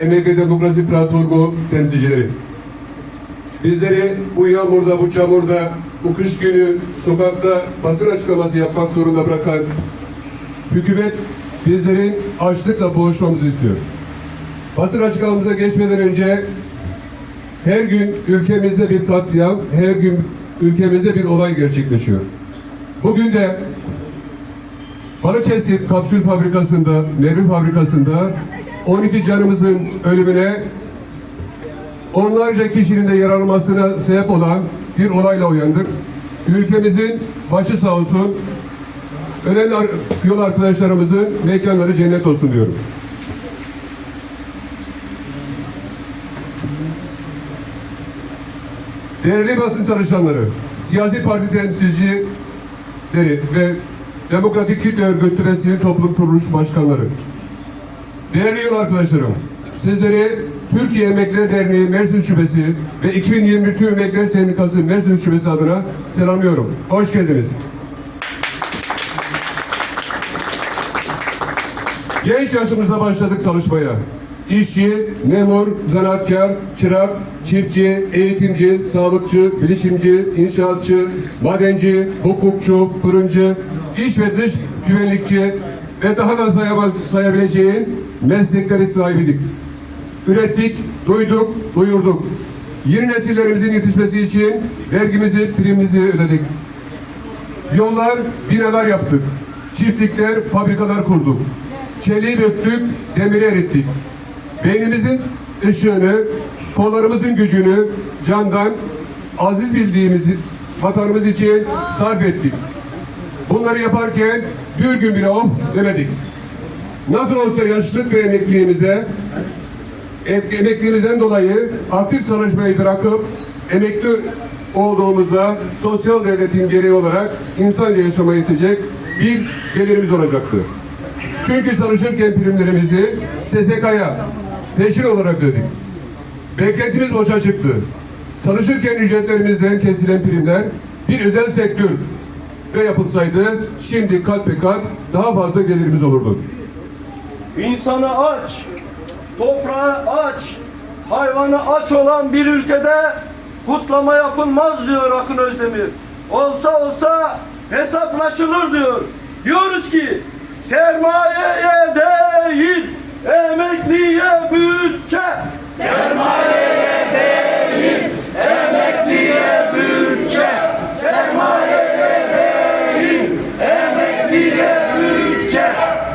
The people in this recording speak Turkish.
Emek Demokrasi Platformu temsilcileri. Bizleri bu yağmurda, bu çamurda, bu kış günü sokakta basın açıklaması yapmak zorunda bırakan hükümet bizlerin açlıkla boğuşmamızı istiyor. Basın açıklamamıza geçmeden önce her gün ülkemizde bir katliam, her gün ülkemizde bir olay gerçekleşiyor. Bugün de Balıkesir Kapsül Fabrikası'nda, Nevri Fabrikası'nda 12 canımızın ölümüne onlarca kişinin de yaralanmasına sebep olan bir olayla uyandık. Ülkemizin başı sağ olsun. Ölen yol arkadaşlarımızın mekanları cennet olsun diyorum. Değerli basın çalışanları, siyasi parti temsilcileri ve Demokratik Kitle Örgütü ve Toplum Kuruluş Başkanları, değerli yol arkadaşlarım, sizleri Türkiye Emekliler Derneği Mersin Şubesi ve 2020 Tüm Emekliler Sendikası Mersin Şubesi adına selamlıyorum. Hoş geldiniz. Genç yaşımızda başladık çalışmaya. İşçi, memur, zanaatkar, çırak, çiftçi, eğitimci, sağlıkçı, bilişimci, inşaatçı, madenci, hukukçu, fırıncı, iç ve dış güvenlikçi ve daha da sayabileceğim meslekleri sahibiydik. Ürettik, duyduk, duyurduk. Yeni nesillerimizin yetişmesi için vergimizi, primimizi ödedik. Yollar, binalar yaptık. Çiftlikler, fabrikalar kurduk. Çeliği döktük, demiri erittik. Beynimizin ışığını, kollarımızın gücünü candan aziz bildiğimiz vatanımız için sarf ettik. Bunları yaparken bir gün bile of demedik. Nasıl olsa yaşlılık ve emekliliğimize em- emekliliğimizden dolayı aktif çalışmayı bırakıp emekli olduğumuzda sosyal devletin gereği olarak insanca yaşamaya yetecek bir gelirimiz olacaktı. Çünkü çalışırken primlerimizi SSK'ya peşin olarak ödedik. Beklentimiz boşa çıktı. Çalışırken ücretlerimizden kesilen primler bir özel sektör ve yapılsaydı şimdi kat be kat daha fazla gelirimiz olurdu insanı aç, toprağı aç, hayvanı aç olan bir ülkede kutlama yapılmaz diyor Akın Özdemir. Olsa olsa hesaplaşılır diyor. Diyoruz ki sermayeye değil emekliye bütçe